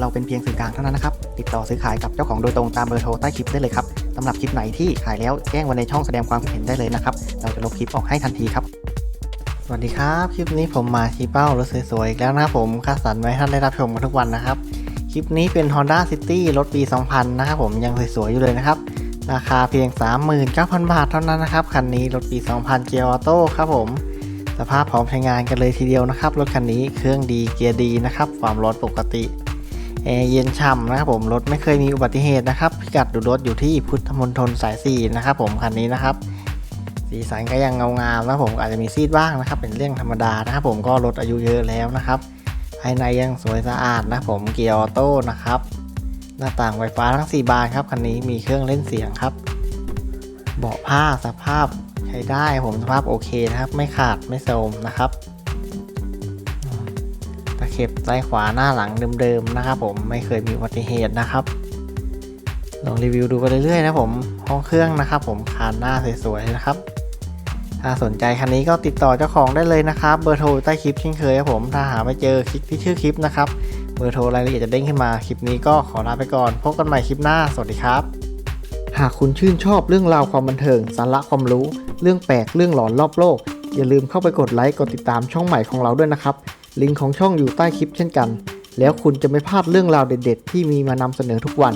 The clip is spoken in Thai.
เราเป็นเพียงสื่อกลางเท่านั้นนะครับ ติดต่อซื้อขายกับเจ้าของโดยตรงตามเบอร์โทรใต้คลิปได้เลยครับสำหรับคลิปไหนที่ขายแล้วแจ้งไว้ในช่องแสดงความคิดเห็นได้เลยนะครับ เราจะลบคลิปออกให้ทันทีครับ สวัสดีครับ คลิปนี้ผมมาชี้เป้ารถสวยๆอีกแล้วนะครับผมคัดสรรไว้ท่านได้รับชมกันทุกวันนะครับ คลิปนี้เป็น Honda City รถปี 2000 นะครับผมยังสวยๆอยู่เลยนะครับ ราคาเพียง 39,000 บาทเท่านั้นนะครับ คันนี้รถปี 2000 เกียร์ออโต้ครับผมสภาพพร้อมใช้งานกันเลยทีเดียวนะครับ รถคันนี้เครื่องดีเกียร์ดีนะครับ ความร้อนปกติ แอร์เย็นฉ่ำนะครับผมรถไม่เคยมีอุบัติเหตุนะครับพิกัดดูรถอยู่ที่พุทธมณฑลสาย4นะครับผมคันนี้นะครับสีสันก็ยังเงางามนะครับผมอาจจะมีซีดบ้างนะครับ เป็นเรื่องธรรมดานะครับผมก็รถอายุเยอะแล้วนะครับ ภายในยังสวยสะอาดนะครับผมเกียร์ออโต้นะครับ หน้าต่างไฟฟ้าทั้ง 4 บานครับคันนี้มีเครื่องเล่นเสียงครับ เบาะผ้าสภาพใช้ได้ผมสภาพโอเคนะครับ ไม่ขาดไม่โทรมนะครับ ตะเข็บซ้ายขวาหน้าหลังเดิมๆนะครับผมไม่เคยมีอุบัติเหตุนะครับลองรีวิวดูไปเรื่อยๆนะผมห้องเครื่องนะครับ ผมคานหน้าสวยๆนะครับถ้าสนใจคันนี้ก็ติดต่อเจ้าของได้เลยนะครับ เบอร์โทรใต้คลิปเช่นเคยครับผมถ้าหาไม่เจอคลิกที่ชื่อคลิปนะครับเบอร์โทรรายละเอียดจะเด้งขึ้นมาคลิปนี้ก็ขอลาไปก่อนพบกันใหม่คลิปหน้าสวัสดีครับ หากคุณชื่นชอบเรื่องราวความบันเทิง สาระความรู้ เรื่องแปลกเรื่องหลอนรอบโลก อย่าลืมเข้าไปกดไลค์กดติดตามช่องใหม่ของเราด้วยนะครับ ลิงก์ของช่องอยู่ใต้คลิปเช่นกัน แล้วคุณจะไม่พลาดเรื่องราวเด็ด ๆ ที่มีมานำเสนอทุกวัน